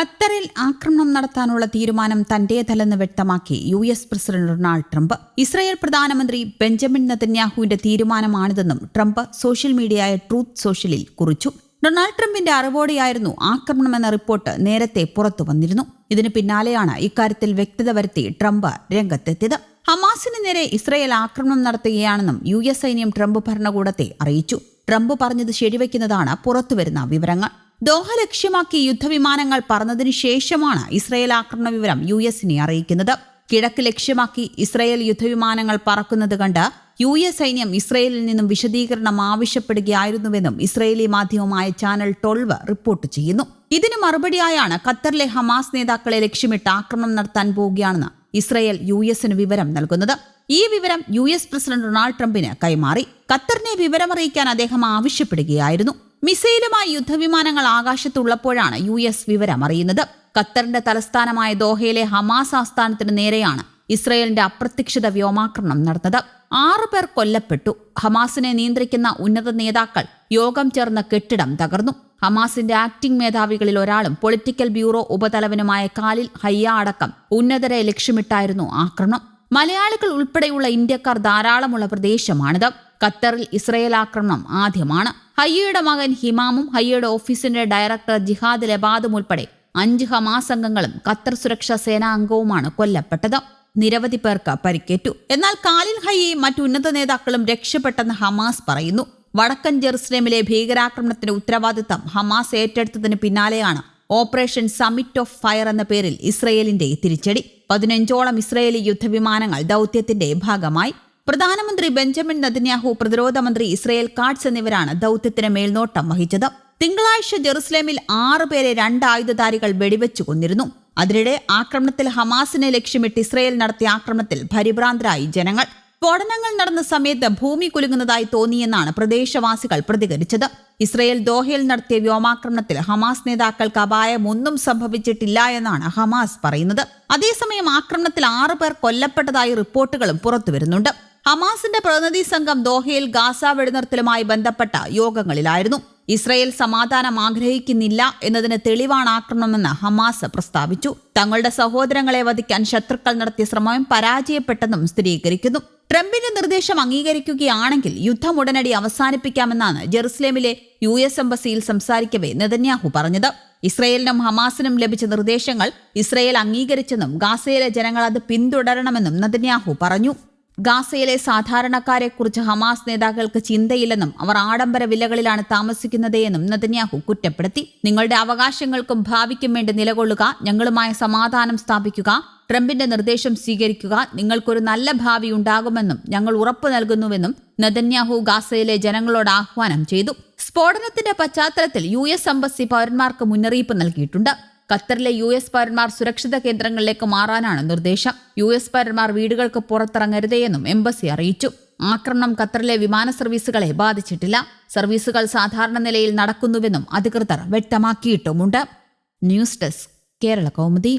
ഖത്തറിൽ ആക്രമണം നടത്താനുള്ള തീരുമാനം തന്റേതല്ലെന്ന് വ്യക്തമാക്കി U S president Donald Trump. Israel പ്രധാനമന്ത്രി ബെഞ്ചമിൻ നെതന്യാഹുവിന്റെ തീരുമാനമാണിതെന്നും ട്രംപ് സോഷ്യൽ മീഡിയയായ ട്രൂത്ത് സോഷ്യലിൽ കുറിച്ചു. ഡൊണാൾഡ് ട്രംപിന്റെ അറിവോടെയായിരുന്നു ആക്രമണമെന്ന റിപ്പോർട്ട് നേരത്തെ പുറത്തു വന്നിരുന്നു ഇതിന് പിന്നാലെയാണ് ഇക്കാര്യത്തിൽ വ്യക്തത വരുത്തി ട്രംപ് രംഗത്തെത്തിയത്. ഹമാസിന് നേരെ ഇസ്രായേൽ ആക്രമണം നടത്തുകയാണെന്നും യു എസ് സൈന്യം ട്രംപ് ഭരണകൂടത്തെ അറിയിച്ചു. ട്രംപ് പറഞ്ഞത് ശരിവയ്ക്കുന്നതാണ് പുറത്തുവരുന്ന വിവരങ്ങൾ. ദോഹ ലക്ഷ്യമാക്കി യുദ്ധവിമാനങ്ങൾ പറന്നതിനു ശേഷമാണ് ഇസ്രയേൽ ആക്രമണ വിവരം യു എസിനെ അറിയിക്കുന്നത്. കിഴക്ക് ലക്ഷ്യമാക്കി ഇസ്രയേൽ യുദ്ധവിമാനങ്ങൾ പറക്കുന്നത് കണ്ട് യു എസ് സൈന്യം ഇസ്രയേലിൽ നിന്നും വിശദീകരണം ആവശ്യപ്പെടുകയായിരുന്നുവെന്നും ഇസ്രയേലി മാധ്യമമായ ചാനൽ ട്വൽവ് റിപ്പോർട്ട് ചെയ്യുന്നു. ഇതിന് മറുപടിയായാണ് ഖത്തറിലെ ഹമാസ് നേതാക്കളെ ലക്ഷ്യമിട്ട് ആക്രമണം നടത്താൻ പോവുകയാണെന്ന് ഇസ്രയേൽ യു എസിന് വിവരം നൽകുന്നത്. ഈ വിവരം യു എസ് പ്രസിഡന്റ് ഡൊണാൾഡ് ട്രംപിന് കൈമാറി. ഖത്തറിനെ വിവരമറിയിക്കാൻ അദ്ദേഹം ആവശ്യപ്പെടുകയായിരുന്നു. മിസൈലുമായി യുദ്ധവിമാനങ്ങൾ ആകാശത്തുള്ളപ്പോഴാണ് യു എസ് വിവരം അറിയുന്നത്. ഖത്തറിന്റെ തലസ്ഥാനമായ ദോഹയിലെ ഹമാസ് ആസ്ഥാനത്തിന് നേരെയാണ് ഇസ്രയേലിന്റെ അപ്രത്യക്ഷിത വ്യോമാക്രമണം നടന്നത്. ആറു പേർ കൊല്ലപ്പെട്ടു. ഹമാസിനെ നിയന്ത്രിക്കുന്ന ഉന്നത നേതാക്കൾ യോഗം ചേർന്ന കെട്ടിടം തകർന്നു. ഹമാസിന്റെ ആക്ടിംഗ് മേധാവികളിൽ ഒരാളും പൊളിറ്റിക്കൽ ബ്യൂറോ ഉപതലവനുമായ കാലിൽ ഹയ്യ അടക്കം ഉന്നതരെ ലക്ഷ്യമിട്ടായിരുന്നു ആക്രമണം. മലയാളികൾ ഉൾപ്പെടെയുള്ള ഇന്ത്യക്കാർ ധാരാളമുള്ള പ്രദേശമാണിത്. ഖത്തറിൽ ഇസ്രയേൽ ആക്രമണം ആദ്യമാണ്. ഹയ്യയുടെ മകൻ ഹിമാമും ഹയ്യയുടെ ഓഫീസിന്റെ ഡയറക്ടർ ജിഹാദ് ലബാദും ഉൾപ്പെടെ അഞ്ച് ഹമാസ് അംഗങ്ങളും ഖത്തർ സുരക്ഷാ സേനാ അംഗവുമാണ് കൊല്ലപ്പെട്ടത്. നിരവധി പേർക്ക് പരിക്കേറ്റു. എന്നാൽ കാലിൽ ഹയ്യയും മറ്റു ഉന്നത നേതാക്കളും രക്ഷപ്പെട്ടെന്ന് ഹമാസ് പറയുന്നു. വടക്കൻ ജെറുസലേമിലെ ഭീകരാക്രമണത്തിന്റെ ഉത്തരവാദിത്തം ഹമാസ് ഏറ്റെടുത്തതിന് പിന്നാലെയാണ് ഓപ്പറേഷൻ സമിറ്റ് ഓഫ് ഫയർ എന്ന പേരിൽ ഇസ്രയേലിന്റെ തിരിച്ചടി. പതിനഞ്ചോളം ഇസ്രയേലി യുദ്ധവിമാനങ്ങൾ ദൗത്യത്തിന്റെ ഭാഗമായി. പ്രധാനമന്ത്രി ബെഞ്ചമിൻ നദന്യാഹു പ്രതിരോധ മന്ത്രി ഇസ്രയേൽ കാട്സ് എന്നിവരാണ് ദൌത്യത്തിന് മേൽനോട്ടം വഹിച്ചത്. തിങ്കളാഴ്ച ജെറുസലേമിൽ ആറ് പേരെ രണ്ട് ആയുധധാരികൾ വെടിവെച്ചു കൊന്നിരുന്നു. അതിനിടെ ആക്രമണത്തിൽ ഹമാസിനെ ലക്ഷ്യമിട്ട് ഇസ്രയേൽ നടത്തിയ ആക്രമണത്തിൽ പരിഭ്രാന്തരായി ജനങ്ങൾ. സ്ഫോടനങ്ങൾ നടന്ന സമയത്ത് ഭൂമി കുലുങ്ങുന്നതായി തോന്നിയെന്നാണ് പ്രദേശവാസികൾ പ്രതികരിച്ചത്. ഇസ്രയേൽ ദോഹയിൽ നടത്തിയ വ്യോമാക്രമണത്തിൽ ഹമാസ് നേതാക്കൾക്ക് അപായം ഒന്നും സംഭവിച്ചിട്ടില്ല എന്നാണ് ഹമാസ് പറയുന്നത്. അതേസമയം ആക്രമണത്തിൽ ആറു പേർ കൊല്ലപ്പെട്ടതായി റിപ്പോർട്ടുകളും പുറത്തുവരുന്നുണ്ട്. ഹമാസിന്റെ പ്രതിനിധി സംഘം ദോഹയിൽ ഗാസ വെടിനിർത്തലുമായി ബന്ധപ്പെട്ട യോഗങ്ങളിലായിരുന്നു. ഇസ്രയേൽ സമാധാനം ആഗ്രഹിക്കുന്നില്ല എന്നതിന് തെളിവാണ് ആക്രമണമെന്ന് ഹമാസ് പ്രസ്താവിച്ചു. തങ്ങളുടെ സഹോദരങ്ങളെ വധിക്കാൻ ശത്രുക്കൾ നടത്തിയ ശ്രമം പരാജയപ്പെട്ടെന്നും സ്ഥിരീകരിക്കുന്നു. ട്രംപിന്റെ നിർദ്ദേശം അംഗീകരിക്കുകയാണെങ്കിൽ യുദ്ധം ഉടനടി അവസാനിപ്പിക്കാമെന്നാണ് ജെറുസലേമിലെ യു എസ് എംബസിയിൽ സംസാരിക്കവേ നെതന്യാഹു പറഞ്ഞത്. ഇസ്രയേലിനും ഹമാസിനും ലഭിച്ച നിർദ്ദേശങ്ങൾ ഇസ്രയേൽ അംഗീകരിച്ചെന്നും ഗാസയിലെ ജനങ്ങൾ അത് പിന്തുടരണമെന്നും നെതന്യാഹു പറഞ്ഞു. ഗാസയിലെ സാധാരണക്കാരെക്കുറിച്ച് ഹമാസ് നേതാക്കൾക്ക് ചിന്തയില്ലെന്നും അവർ ആഡംബര വിലകളിലാണ് താമസിക്കുന്നതെന്നും നദന്യാഹു കുറ്റപ്പെടുത്തി. നിങ്ങളുടെ അവകാശങ്ങൾക്കും ഭാവിക്കും വേണ്ടി നിലകൊള്ളുക ഞങ്ങളുമായി സമാധാനം സ്ഥാപിക്കുക ട്രംപിന്റെ നിർദ്ദേശം സ്വീകരിക്കുക നിങ്ങൾക്കൊരു നല്ല ഭാവി ഉണ്ടാകുമെന്നും ഞങ്ങൾ ഉറപ്പു നൽകുന്നുവെന്നും നദന്യാഹു ഗാസയിലെ ജനങ്ങളോട് ആഹ്വാനം ചെയ്തു. സ്ഫോടനത്തിന്റെ പശ്ചാത്തലത്തിൽ യു എസ് എംബസി പൗരന്മാർക്ക് മുന്നറിയിപ്പ് നൽകിയിട്ടുണ്ട്. ഖത്തറിലെ യു എസ് പൗരന്മാർ സുരക്ഷിത കേന്ദ്രങ്ങളിലേക്ക് മാറാനാണ് നിർദ്ദേശം. യു എസ് പൗരന്മാർ വീടുകൾക്ക് പുറത്തിറങ്ങരുതേയെന്നും എംബസി അറിയിച്ചു. ആക്രമണം ഖത്തറിലെ വിമാന സർവീസുകളെ ബാധിച്ചിട്ടില്ല. സർവീസുകൾ സാധാരണ നിലയിൽ നടക്കുന്നുവെന്നും അധികൃതർ വ്യക്തമാക്കിയിട്ടുമുണ്ട്. News desk Kerala Kaumudi.